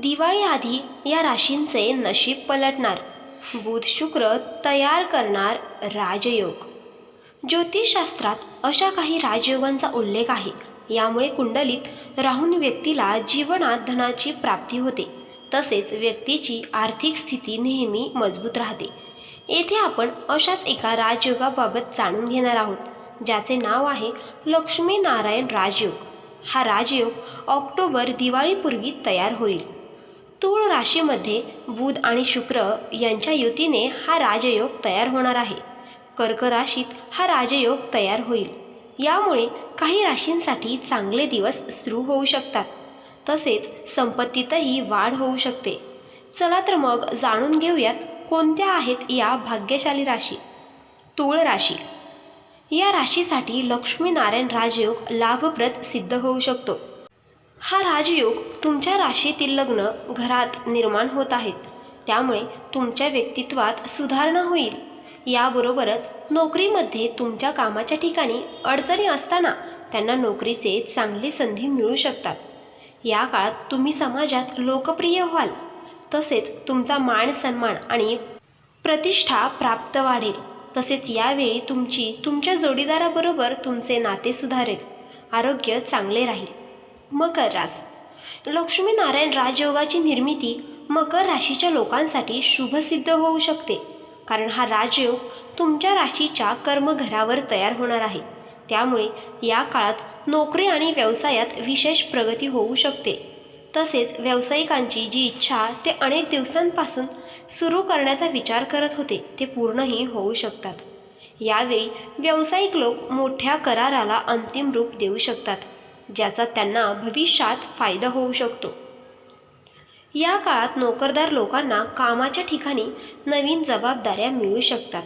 दिवाळी आधी या राशींचे नशीब पलटणार. बुध शुक्र तयार करणार राजयोग. ज्योतिषशास्त्रात अशा काही राजयोगांचा उल्लेख आहे. यामुळे कुंडलीत राहून व्यक्तीला जीवनात धनाची प्राप्ती होते. तसेच व्यक्तीची आर्थिक स्थिती नेहमी मजबूत राहते. येथे आपण अशाच एका राजयोगाबाबत जाणून घेणार आहोत ज्याचे नाव आहे लक्ष्मीनारायण राजयोग. हा राजयोग ऑक्टोबर दिवाळीपूर्वी तयार होईल. तूळ राशीमध्ये बुध आणि शुक्र यांच्या युतीने हा राजयोग तयार होणार आहे. कर्क राशीत हा राजयोग तयार होईल. यामुळे काही राशींसाठी चांगले दिवस सुरू होऊ शकतात. तसेच संपत्तीतही वाढ होऊ शकते. चला तर मग जाणून घेऊयात कोणत्या आहेत या भाग्यशाली राशी? तूळ राशी. या राशीसाठी लक्ष्मीनारायण राजयोग लाभप्रद सिद्ध होऊ शकतो. हा राजयोग तुमच्या राशीतील लग्न घरात निर्माण होत आहेत. त्यामुळे तुमच्या व्यक्तित्वात सुधारणा होईल. याबरोबरच नोकरीमध्ये तुमच्या कामाच्या ठिकाणी अडचणी असताना त्यांना नोकरीचे चांगली संधी मिळू शकतात. या काळात तुम्ही समाजात लोकप्रिय व्हाल. तसेच तुमचा मान सन्मान आणि प्रतिष्ठा प्राप्त वाढेल. तसेच यावेळी तुमची तुमच्या जोडीदाराबरोबर तुमचे नाते सुधारेल. आरोग्य चांगले राहील. मकर रास. लक्ष्मीनारायण राजयोगाची निर्मिती मकर राशीच्या लोकांसाठी शुभसिद्ध होऊ शकते. कारण हा राजयोग तुमच्या राशीच्या कर्मघरावर तयार होणार आहे. त्यामुळे या काळात नोकरी आणि व्यवसायात विशेष प्रगती होऊ शकते. तसेच व्यावसायिकांची जी इच्छा ते अनेक दिवसांपासून सुरू करण्याचा विचार करत होते ते पूर्णही होऊ शकतात. यावेळी व्यावसायिक लोक मोठ्या कराराला अंतिम रूप देऊ शकतात. ज्याचा त्यांना भविष्यात फायदा होऊ शकतो. या काळात नोकरदार लोकांना कामाच्या ठिकाणी नवीन जबाबदाऱ्या मिळू शकतात.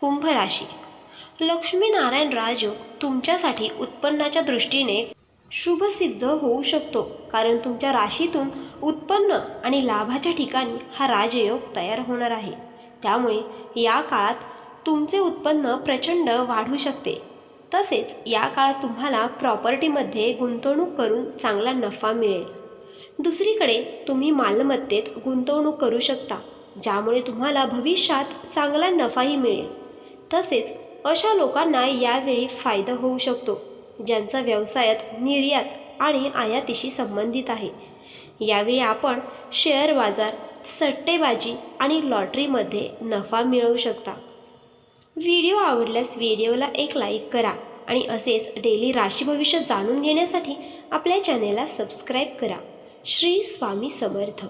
कुंभ राशी. लक्ष्मीनारायण राजयोग तुमच्यासाठी उत्पन्नाच्या दृष्टीने शुभसिद्ध होऊ शकतो. कारण तुमच्या राशीतून उत्पन्न आणि लाभाच्या ठिकाणी हा राजयोग तयार होणार आहे. त्यामुळे या काळात तुमचे उत्पन्न प्रचंड वाढू शकते. तसेच या काळात तुम्हाला प्रॉपर्टीमध्ये गुंतवणूक करून चांगला नफा मिळेल. दुसरीकडे तुम्ही मालमत्तेत गुंतवणूक करू शकता ज्यामुळे तुम्हाला भविष्यात चांगला नफाही मिळेल. तसेच अशा लोकांना यावेळी फायदा होऊ शकतो ज्यांचा व्यवसायात निर्यात आणि आयातीशी संबंधित आहे. यावेळी आपण शेअर बाजार सट्टेबाजी आणि लॉटरीमध्ये नफा मिळवू शकता. व्हिडिओ आवडल्यास व्हिडिओला एक लाईक करा आणि असेच डेली राशी भविष्य जाणून घेण्यासाठी आपल्या चॅनेलला सबस्क्राईब करा. श्री स्वामी समर्थ.